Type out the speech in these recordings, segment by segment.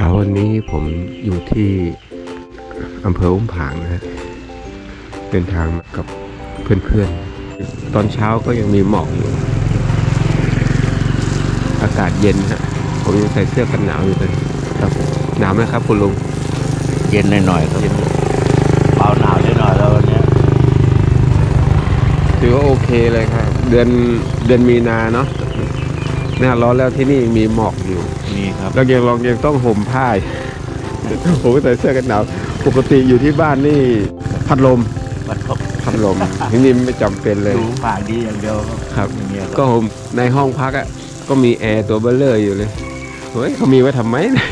ช้าวันนี้ผมอยู่ที่อำเภออุ้มผางนะฮะเดินทางมากับเพื่อนๆ ตอนเช้าก็ยังมีหมอกอยู่ อากาศเย็นฮะผมยังใส่เสื้อกันหนาวอยู่เลยครับหนาวไหมครับคุณลุงเย็นหน่อยๆครับเบาหนาวนิดหน่อยแล้ววันเนี้ยถือว่าโอเคเลยครับ เดือนเดือนมีนาเนาะ หน้าร้อนแล้วที่นี่ยังมีหมอกอยู่มีครับแล้วยังลองยังต้องห่มผ้าอีกผมก็ใส่เสื้อกันหนาวปกติอยู่ที่บ้านนี่พัดลมมันก็พัดลมที่นี่ไม่จำเป็นเลยดูปากดีอย่างเดียวครับอย่างเงี้ยก็ผมในห้องพักอะก็มีแอร์ตัวเบลเลอร์อยู่เลยเฮ้ยเขามีไว้ทำไมเนี่ย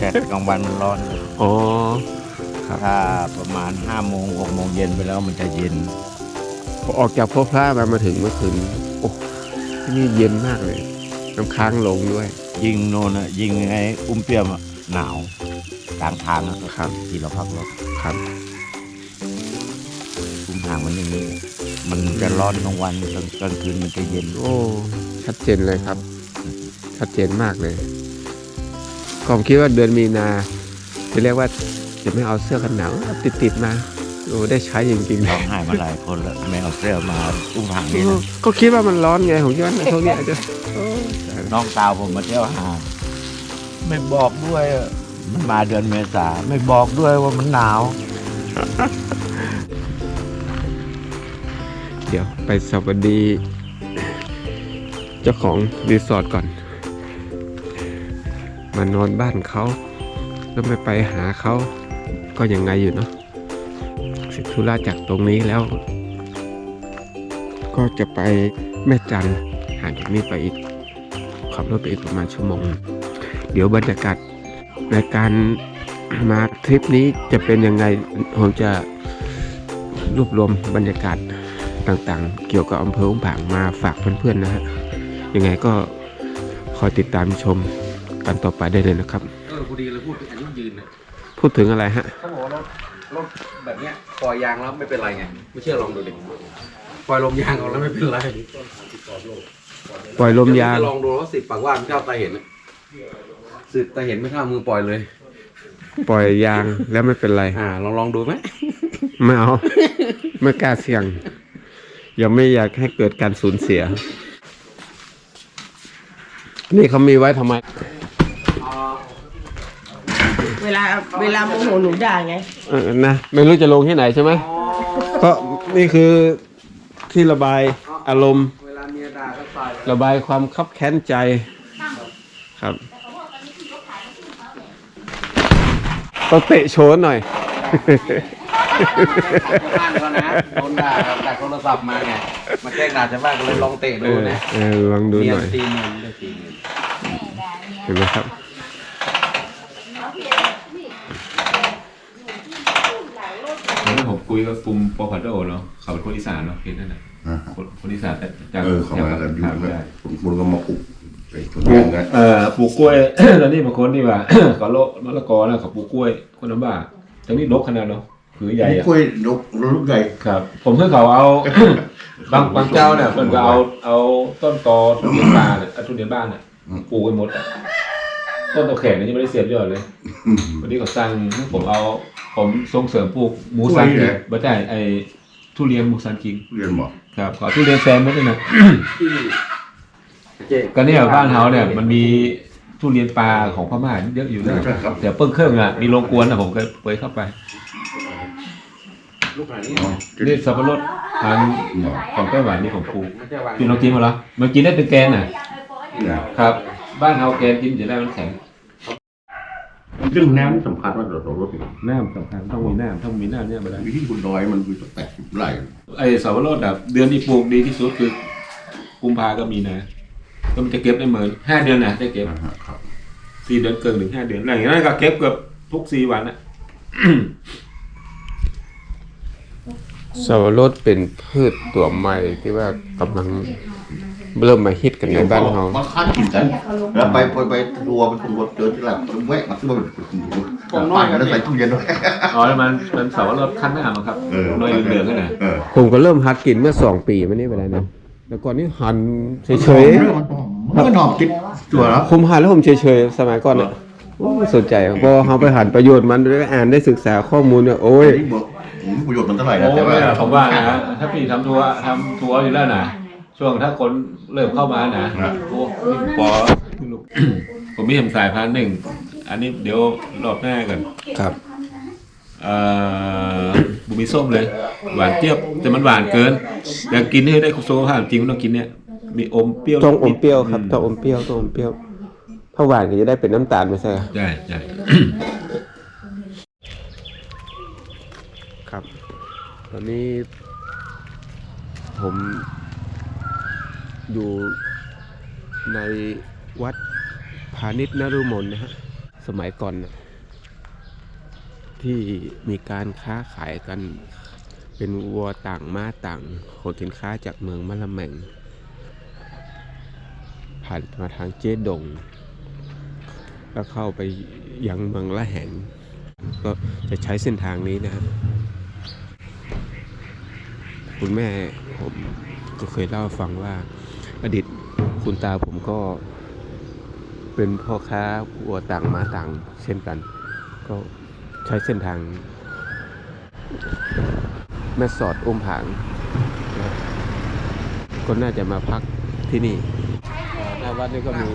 แต่กลางวันมันร้อนอ๋อถ้าประมาณห้าโมงหกโมงเย็นไปแล้วมันจะเย็นพอออกจากพบพระมามาถึงเมื่อคืนโอ้ที่นี่เย็นมากเลย น้ำค้างลงด้วย ยิงโน่นอะยิงไอ้อุ้มเปียมอะหนาวกลางทางอะครับ ที่เราพักรถครับอุ้มห่างมันอย่างนี้ มันจะร้อนกลางวันกลางกลางคืนมันจะเย็นโอ้ชัดเจนเลยครับ ชัดเจนมากเลยผมคิดว่าเดือนมีนาจะเรียกว่าจะไม่เอาเสื้อกันหนาวเอาติดติดๆมาโอ้ได้ใช้จริงๆร้องไห้มาหลายคนแล้วไม่เอาเสื้อมาอุ้มห่างนี่นะก็คิดว่ามันร้อนไงผมคิดว่าช่วงนี้อาจจะโอ้น้องสาวผมมาเที่ยวหาดไม่บอกด้วยอะมันมาเดือนเมษาไม่บอกด้วยว่ามันหนาว เดี๋ยวไปสวัสดี เจ้าของรีสอร์ทก่อน มานอนบ้านเขาแล้วไม่ไปหาเขาก็ยังไงอยู่เนาะ เสร็จธุระจากตรงนี้แล้ว ก็จะไปแม่จันห่างจากนี้ไปอีกขับรถไปอีกประมาณชั่วโมง เดี๋ยวบรรยากาศในการมาทริปนี้จะเป็นยังไงผมจะรวบรวมบรรยากาศต่างๆ เกี่ยวกับอำเภออุ้มผางมาฝากเพื่อนๆนะฮะยังไงก็คอยติดตามชมกันต่อไปได้เลยนะครับ เออพอดีเลยพูดถึงอายุยืนนะพูดถึงอะไรฮะเขาบอกว่ารถ รถแบบเนี้ยปล่อยยางแล้วไม่เป็นไรไง ไม่เชื่อลองดูดิปล่อยลมยางออกแล้วไม่เป็นไรปล่อยลมยางจะลองดูว่าสิบปากว่ามันเท่าตาเห็นนะสิบตาเห็นไม่เท่ามือปล่อยเลย ปล่อยยางแล้วไม่เป็นไร อ่า ลองลองดูไหม ไม่เอา ไม่กล้าเสี่ยง ยังไม่อยากให้เกิดการสูญเสีย นี่เขามีไว้ทำไม เวลาเวลาโมโหหนูด่าไง เออนะ ไม่รู้จะลงที่ไหนใช่ไหมก็นี่คือที่ระบายอารมณ์ เวลาเมียด่าก็ใส่ระบายความคับแค้นใจ ครับ ต้องเตะโชว์หน่อยบ้านเขานะโดนด่าจากโทรศัพท์มาไงมาแกล้งด่าชาวบ้านก็เลยลองเตะเอดูอนะเออลองดูเมีหยน่อยตีเมียได้ตีเมีย เห็นไหมครับ วันนั้นผม คุยกับกลุ่มปอพัดโดเนาะเขาเป็นคนอีสานเนาะเห็นนั่นน่ะอ่าคนคนอีสานแต่จากเออเขามากันอยู่ครับแล้วใช่ผมก็มาปลุกไปคนเดียวกันเอ่อปลูกกล้วยตอนนี้บางคนนี่ว่าเขาโลมะละกอนะเขาปลูกกล้วยคนน้ำบ้าตรงนี้รกขนาดเนาะคือใหญ่อะกล้วยนกลูกใหญ่ครับ ผมเพิ่งเขาเอาบางบางเจ้าเนี่ยมันก็เอาเอาต้นตอทุเรียนบ้านเนี่ยเอาทุเรียนบ้านเนี่ยปลูกไว้หมดอะต้นตะแขนนี่ยังไม่ได้เสียบยอดเลย วันนี้เขาสั่งให้ผมเอา ผมส่งเสริมปลูกหมูสันกิงไม่ใช่ไอทุเรียนหมูสันกิงเรียนบอกครับขอทุเรียนแซมด้วยนะที่เจ๊ก็เนี่ยบ้านเฮาเนี่ยมันมีทุเรียนปลาของพม่าเยอะอยู่นะใช่ครับแต่เปิ้งเครื่องอะมีโรงกวนอะผมเคยเคยเข้าไปลูกไหนนี่อ๋อนี่สับปะรดพันธุ์ของไต้หวันนี่ผมปลูกไม่ใช่วางกินลองกินมาแล้วมันกินได้เป็นแกนน่ะเนี่ยครับ บ้านเฮาแกนกินจะได้มันแข็ง เรื่องน้ำสำคัญมากต่อรถน้ำสำคัญต้องมีน้ำต้องมีน้ำเนี่ยมาได้วิธีคุณน้อยมันคือตั้งแต่สิบไร่ไอ้สับปะรดแบบเดือนที่ปลูกดีที่สุดคือกุมภาก็มีนะก็มันจะเก็บได้เหมือนห้าเดือนนะได้เก็บนะฮะครับสี่เดือนเกินถึงห้าเดือนอะไรอย่างเงี้ยก็เก็บเกือบทุกสี่วันอะสวรสเป็นพืชตัวใหม่ที่ว่ากำลัง เริ่มมาฮิตกันในบ้านเรามาคัดกินกันแล้วไปไปไปทัวร์ไปทัวร์เจอที่หลังแวะมาซื้อมาเป็นปั่นแล้วใส่ตู้เย็นด้วยอ๋อแล้วมันมันสับปะรดขั้นหน้ามาครับเออน้อยเหลืองๆกันนะเออผมก็เริ่มหัดกินเมื่อสองปีมานี่ไปแล้วนะแต่ก่อนนี่หันเฉยมันก็หนอมกินตัวแล้วๆผมหันแล้วผมเฉยๆสมัยก่อนอะโอ้ไม่สนใจพอเขาไปหันประโยชน์มันได้อ่านได้ศึกษาข้อมูลเนี่ยโอ้ยนี่บอกผมประโยชน์มันเท่าไหร่นะโอ้แต่ว่าไม่ผมว่านะถ้าพี่ทำทัวร์ทำทัวร์อยู่แล้วนะ ช่วงถ้าคนเริ่มเข้ามานะโอ้ปอผมมีทำสายพันธุ์หนึ่ง อันนี้เดี๋ยวรอบหน้ากันครับเอ่อบุมีส้มเลย หวานเจี๊ยบแต่มันหวานเกินอยากกินให้ได้สุขภาพจริงมันต้องกินเนี่ย มีอมเปรี้ยวต้องอมเปรี้ยวครับมต้องอมเปรี้ยวต้องอมเปรี้ยวถ้าหวานก็จะได้เป็นน้ำตาลไม่ใช่เหรอใช่ใช่ครับ ตอนนี้ผม อยู่ในวัดพาณิชย์นรุมนนะฮะสมัยก่อนนะที่มีการค้าขายกันเป็นวัวต่างม้าต่างขนสินค้าจากเมืองมะละแมงผ่านมาทางเจ๊ดงแล้วเข้าไปยังเมืองละแหงก็จะใช้เส้นทางนี้นะฮะคุณแม่ผมก็เคยเล่าฟังว่า อดีตคุณตาผมก็เป็นพ่อค้าวัวต่างมาต่างเช่นกัน ก็ใช้เส้นทาง แม่สอดอุ้มผางนะก็น่าจะมาพักที่นี่หน้าวัดนี่ก็มี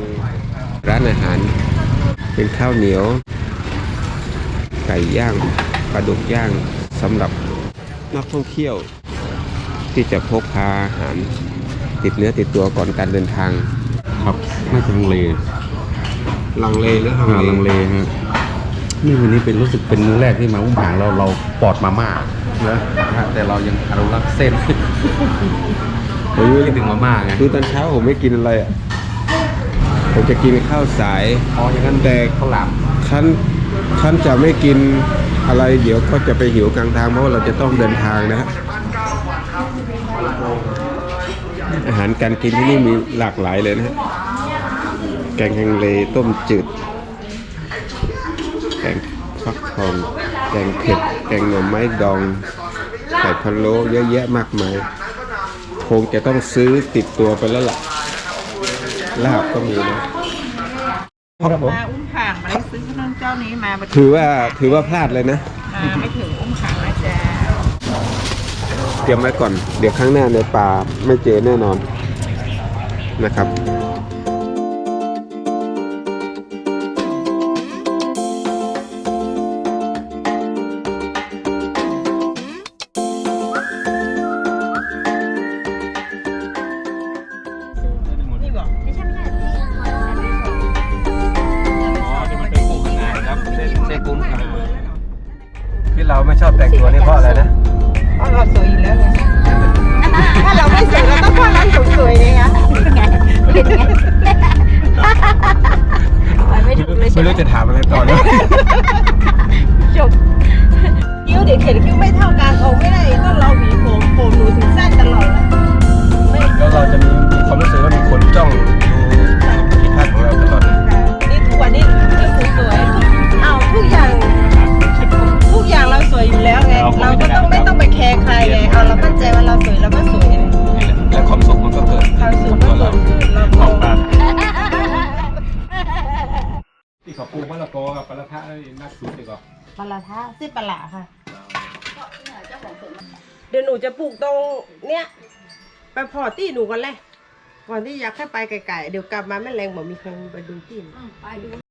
ร้านอาหาร เป็นข้าวเหนียว ไก่ย่างปลาดุกย่างสำหรับนักท่องเที่ยวที่จะพกพาอาหาร ติดเนื้อติดตัวก่อนการเดินทาง ครับน่าจะลังเลลังเลหรืออ่าลังเลฮะนี่วันนี้เป็นรู้สึกเป็นมื้อแรกที่มาอุ้มผางเราเราปอดมาม่านะฮะแต่เรายังอนุรักษ์เส้น ผมยังคิดถึงมาม่าไง คือตอนเช้าผมไม่กินอะไรอะ ผมจะกินข้าวสาย อ๋ออย่างนั้นแต่ข้าวหลามท่านท่านจะไม่กินอะไรเดี๋ยวก็จะไปหิวกลางทางเพราะว่าเราจะต้องเดินทางนะฮะ อาหารการกินที่นี่มีหลากหลายเลยนะฮะแกงฮังเลต้มจืด แกงฟักทอง แกงเผ็ด แกงหน่อไม้ดองไก่พะโล้เยอะแยะมากมาย คงจะต้องซื้อติดตัวไปแล้วล่ะ ลาบก็มีนะครับผมมาอุ้มผางมาได้ซื้อขนมเจ้านี้มาบัดถือว่าถือว่าพลาดเลยนะ มาไม่ถึงอุ้มผางนะจ๊ะ เต รียมไว้ก่อน เดี๋ยวครั้งหน้าในป่าไม่เจอแน่นอนนะครับนี่บอกไม่ใช่ไม่ใช่อ๋อนี่มันเป็นปูขนาดครับเส้นเส้นกุ้งครับที่เราไม่ชอบแต่งตัวนี่เพราะอะไรนะ เราสวยอยู่แล้วไงถ้าเราไม่สวยเราต้องพาเราสวย ขาปลูกมะละกอกับปลาทะนี่นักสุดเลยก็ปลาทะซิปลาหลาค่ะ เดี๋ยวหนูจะปลูกตรงเนี้ยไปพอที่หนูกันเลยก่อนที่อยากให้ไปไกลๆเดี๋ยวกลับมาแม่แรงบอกมีใครไปดูที่หนู ไปดู